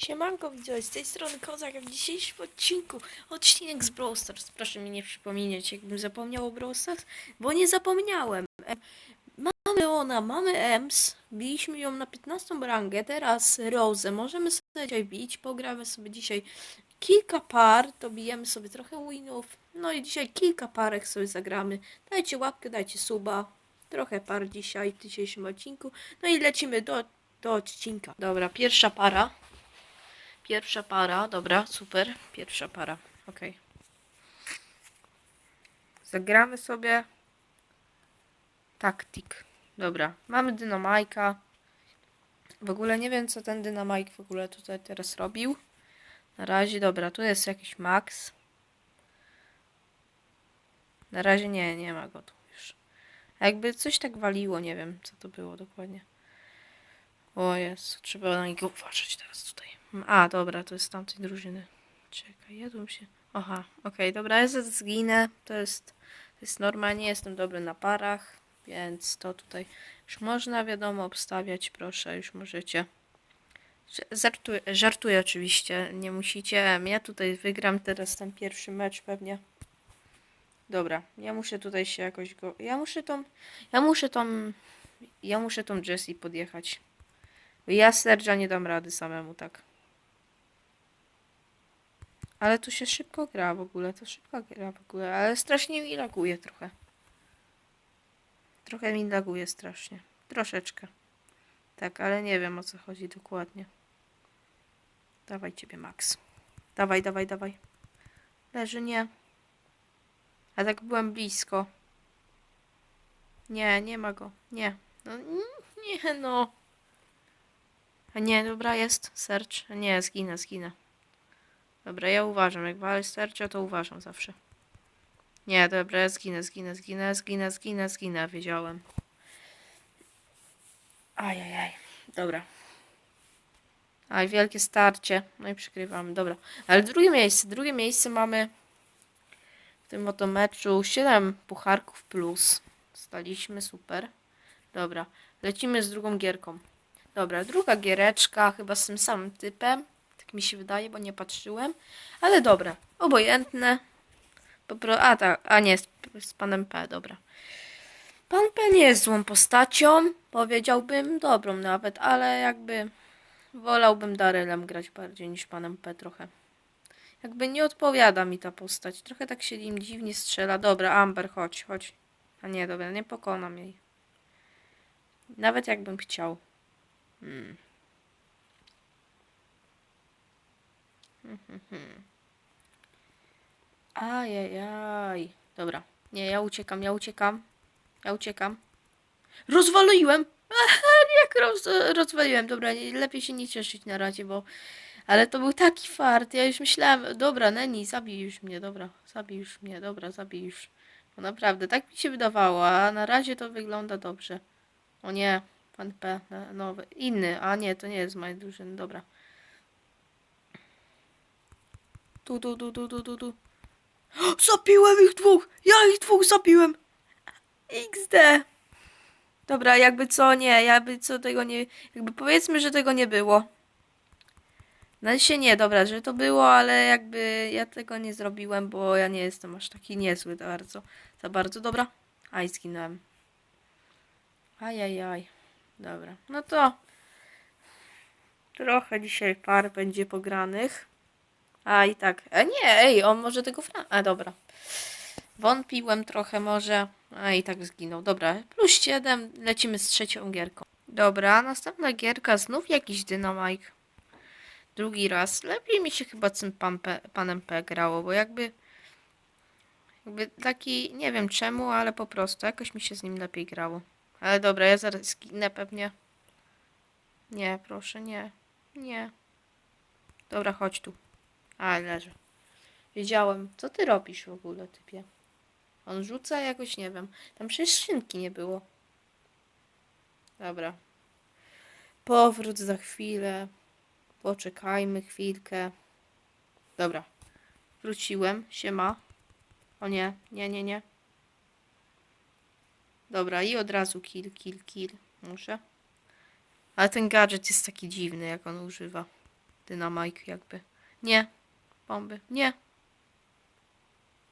Siemanko widzowie, z tej strony Kozak, w dzisiejszym odcinku odcinek z Brawl Stars. Proszę mi nie przypominać, jakbym zapomniał o Brawl Stars, bo nie zapomniałem. Mamy ona, mamy Ems, biliśmy ją na 15 rangę, teraz Rose, możemy sobie dzisiaj bić, pogramy sobie dzisiaj kilka par, to bijemy sobie trochę winów, no i dzisiaj kilka parek sobie zagramy. Dajcie łapkę, dajcie suba, trochę par dzisiaj w dzisiejszym odcinku, no i lecimy do, do odcinka. Dobra, pierwsza para. Pierwsza para, dobra, super. Pierwsza para, okej. Zagramy sobie taktik. Dobra, mamy dynamajka. W ogóle nie wiem, co ten dynamajk w ogóle tutaj teraz robił. Na razie, dobra, tu jest jakiś max. Na razie nie, nie ma go tu już. Jakby coś tak waliło, nie wiem, co to było dokładnie. O jest, trzeba na niego uważać teraz tutaj. A, dobra, to jest z tamtej drużyny. Czekaj, jadłem się. Aha, okej, dobra, ja zginę. To jest, to jest norma, nie jestem dobry na parach, więc to tutaj już można, wiadomo, obstawiać, proszę, już możecie. Żartuję, żartuję oczywiście, nie musicie. Ja tutaj wygram teraz ten pierwszy mecz pewnie. Dobra, ja muszę tutaj się jakoś go... Ja muszę tą... Ja muszę tą... Ja muszę tą Jessie podjechać. Ja Sergia nie dam rady samemu, tak. Ale tu się szybko gra w ogóle, to szybko gra w ogóle, ale strasznie mi laguje trochę. Trochę mi laguje strasznie. Troszeczkę. Tak, ale nie wiem o co chodzi dokładnie. Dawaj ciebie, Max. Dawaj, dawaj, dawaj. Leży, nie. A tak byłem blisko. Nie, nie ma go. Nie. No, nie, no. A nie, dobra, jest search. Nie, zginę, zginę. Dobra, ja uważam. Jak walę searcha, to uważam zawsze. Nie, dobra, ja zginę, zginę, zginę, zginę, zginę, zginę, wiedziałem. Ajajaj, dobra. Aj, wielkie starcie. No i przykrywamy, dobra. Ale drugie miejsce, drugie miejsce mamy w tym oto meczu 7 pucharków plus. Staliśmy, super. Dobra, lecimy z drugą gierką. Dobra, druga giereczka, chyba z tym samym typem. Tak mi się wydaje, bo nie patrzyłem. Ale dobra, obojętne. Po pro... A tak, a nie, z, z panem P, dobra. Pan P nie jest złą postacią, powiedziałbym, dobrą nawet, ale jakby wolałbym Darylem grać bardziej niż panem P trochę. Jakby nie odpowiada mi ta postać. Trochę tak się im dziwnie strzela. Dobra, Amber, chodź, chodź. A nie, dobra, nie pokonam jej. Nawet jakbym chciał. Hmm. Hmm, hmm, hmm. Ajajaj. Dobra. Nie, ja uciekam, ja uciekam. Ja uciekam. Rozwaliłem! Jak roz, rozwaliłem. Dobra, lepiej się nie cieszyć na razie, bo... Ale to był taki fart. Ja już myślałem, dobra, Neni, zabij już mnie, dobra. Zabij już mnie, dobra, zabij już. No naprawdę, tak mi się wydawało, a na razie to wygląda dobrze. O nie, pan P, nowy, inny, a nie, to nie jest z dobra. Tu, tu, tu, tu, tu, tu, tu. Zabiłem ich dwóch! Ja ich dwóch zabiłem! XD! Dobra, jakby co, nie, jakby co tego nie... Jakby powiedzmy, że tego nie było. No się nie, dobra, że to było, ale jakby ja tego nie zrobiłem, bo ja nie jestem aż taki niezły bardzo. Za bardzo, dobra. Aj, zginąłem. Ajajaj. Dobra, no to... Trochę dzisiaj par będzie pogranych. A i tak. A nie, ej, on może tego fra... A dobra. Wątpiłem trochę może. A i tak zginął. Dobra, plus 7. Lecimy z trzecią gierką. Dobra, następna gierka. Znów jakiś dynamajk. Drugi raz. Lepiej mi się chyba z tym pan P, panem P grało, bo jakby... Jakby taki... Nie wiem czemu, ale po prostu jakoś mi się z nim lepiej grało. Ale dobra, ja zaraz zginę pewnie. Nie, proszę, nie. Nie. Dobra, chodź tu. A, leży. Wiedziałem. Co ty robisz w ogóle, typie? On rzuca jakoś, nie wiem. Tam przecież szynki nie było. Dobra. Powrót za chwilę. Poczekajmy chwilkę. Dobra. Wróciłem. Siema. O nie, nie, nie, nie. Dobra, i od razu kill, kill, kill. Muszę. Ale ten gadżet jest taki dziwny, jak on używa. Dynamike jakby. Nie. Bomby. Nie.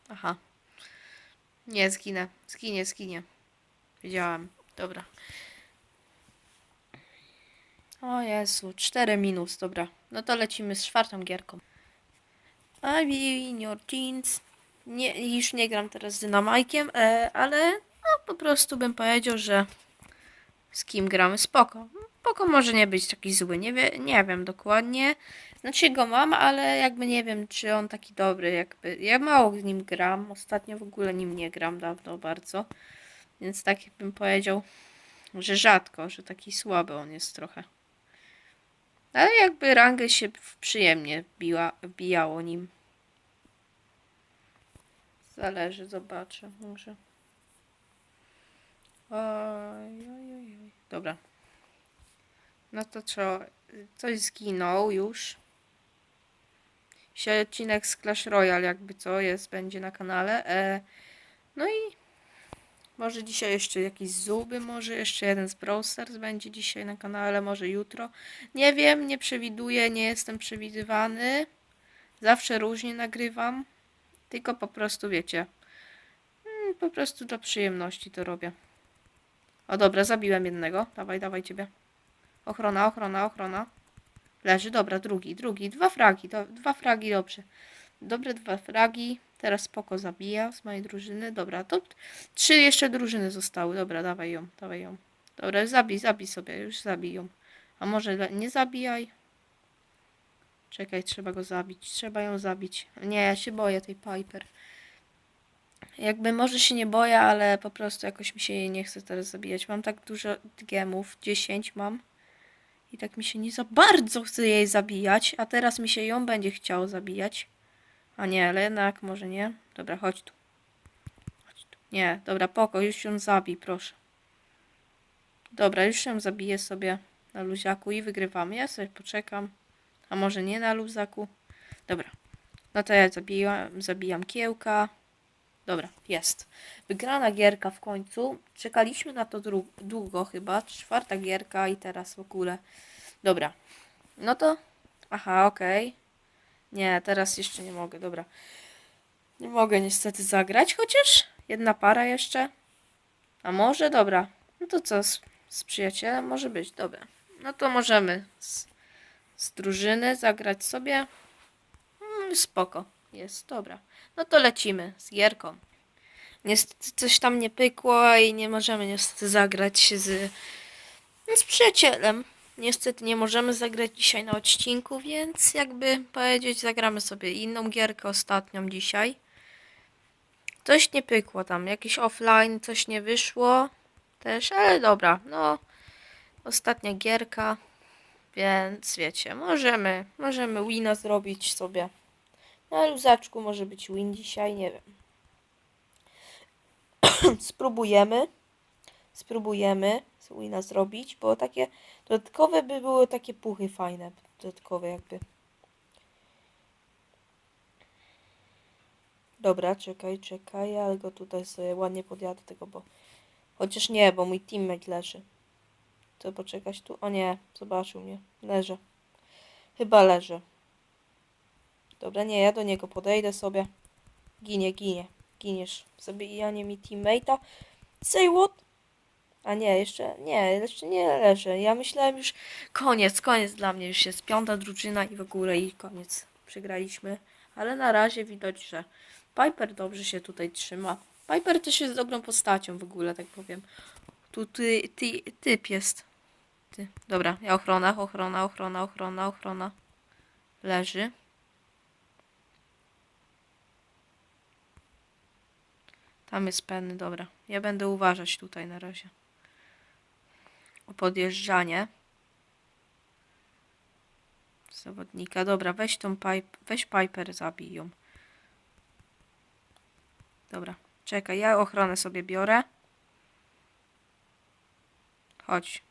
Aha. Nie, zginę. Zginie, zginie. Wiedziałam. Dobra. O Jezu, 4 minus, dobra. No to lecimy z czwartą gierką. I your jeans. Nie, już nie gram teraz z dynamajkiem, e, ale no, po prostu bym powiedział, że z kim gramy spoko. Spoko może nie być taki zły, nie, wie, nie wiem dokładnie. Znaczy go mam, ale jakby nie wiem, czy on taki dobry, jakby. Ja mało z nim gram, ostatnio w ogóle nim nie gram dawno bardzo. Więc tak bym powiedział, że rzadko, że taki słaby on jest trochę. Ale jakby rangę się przyjemnie biła, bijało nim. Zależy, zobaczę, może. Oj, oj, oj. Dobra. No to co? Coś zginął już. Dzisiaj odcinek z Clash Royale, jakby co jest, będzie na kanale. E, no i może dzisiaj jeszcze jakiś zuby, może jeszcze jeden z Brawl Stars będzie dzisiaj na kanale, może jutro. Nie wiem, nie przewiduję, nie jestem przewidywany. Zawsze różnie nagrywam. Tylko po prostu wiecie. mm, Po prostu dla przyjemności to robię. O dobra, zabiłem jednego. Dawaj, dawaj ciebie. Ochrona, ochrona, ochrona. Leży, dobra, drugi, drugi. Dwa fragi, do, dwa fragi, dobrze. Dobre dwa fragi. Teraz spoko zabija z mojej drużyny. Dobra, to trzy jeszcze drużyny zostały. Dobra, dawaj ją, dawaj ją. Dobra, zabij, zabij sobie, już zabij ją. A może nie zabijaj? Czekaj, trzeba go zabić. Trzeba ją zabić. Nie, ja się boję tej Piper. Jakby może się nie boję, ale po prostu jakoś mi się jej nie chce teraz zabijać. Mam tak dużo gemów, 10 mam. I tak mi się nie za bardzo chce jej zabijać, a teraz mi się ją będzie chciało zabijać. A nie, ale jednak może nie. Dobra, chodź tu. Chodź tu. Nie, dobra, poko, już ją zabij, proszę. Dobra, już ją zabiję sobie na luziaku i wygrywamy. Ja sobie poczekam. A może nie na luzaku? Dobra. No to ja zabijam, zabijam kiełka. Dobra, jest. Wygrana gierka w końcu. Czekaliśmy na to długo chyba. Czwarta gierka i teraz w ogóle. Dobra. No to. Aha, okej. Nie, teraz jeszcze nie mogę, dobra. Nie mogę niestety zagrać, chociaż jedna para jeszcze. A może? Dobra. No to co, z, z przyjacielem może być, dobra. No to możemy z, z drużyny zagrać sobie. Mm, spoko. Jest, dobra. No to lecimy z gierką. Niestety coś tam nie pykło i nie możemy niestety zagrać z, no, z przyjacielem. Niestety nie możemy zagrać dzisiaj na odcinku, więc jakby powiedzieć, zagramy sobie inną gierkę ostatnią dzisiaj. Coś nie pykło tam, jakiś offline, coś nie wyszło też, ale dobra, no ostatnia gierka, więc wiecie, możemy, możemy wina zrobić sobie. Na luzaczku może być win dzisiaj, nie wiem. Spróbujemy. Spróbujemy wina zrobić, bo takie dodatkowe by były takie puchy fajne. Dodatkowe jakby. Dobra, czekaj, czekaj, ale go tutaj sobie ładnie podjadę tego, bo... Chociaż nie, bo mój teammate leży. To poczekać tu? O nie, zobaczył mnie. Leży. Chyba leży. Dobra, nie, ja do niego podejdę sobie. Ginie, ginie. Giniesz. Zabijanie mi teammate'a. Say what? A nie, jeszcze nie, jeszcze nie leży. Ja myślałem już koniec, koniec dla mnie. Już jest piąta drużyna i w ogóle i koniec. Przegraliśmy. Ale na razie widać, że Piper dobrze się tutaj trzyma. Piper też jest dobrą postacią w ogóle, tak powiem. Tu ty, ty, typ jest. Ty. Dobra, ja ochrona, ochrona, ochrona, ochrona, ochrona. Leży. Tam jest penny, dobra. Ja będę uważać tutaj na razie. O podjeżdżanie. Zawodnika. Dobra, weź tą pipe, weź Piper, zabij ją. Dobra, czekaj, ja ochronę sobie biorę. Chodź.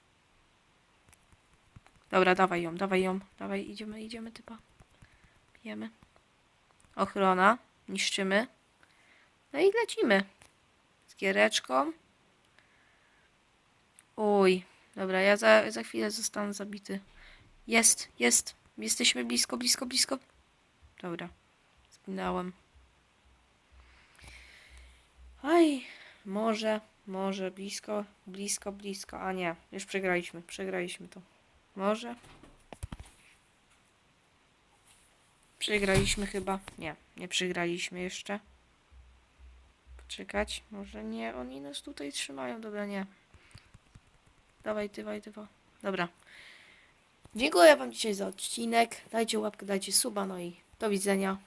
Dobra, dawaj ją, dawaj ją. Dawaj, idziemy, idziemy typa. Bijemy. Ochrona. Niszczymy. No i lecimy. Z giereczką. Uj. Dobra, ja za, za chwilę zostanę zabity. Jest, jest. Jesteśmy blisko, blisko, blisko. Dobra. Zginąłem. Aj, może, może, blisko, blisko, blisko. A nie, już przegraliśmy, przegraliśmy to. Może. Przegraliśmy chyba. Nie, nie przegraliśmy jeszcze. Poczekać, może nie, oni nas tutaj trzymają, dobra, nie. Dawaj, dawaj, dawaj. Dobra. Dziękuję Wam dzisiaj za odcinek. Dajcie łapkę, dajcie suba, no i do widzenia.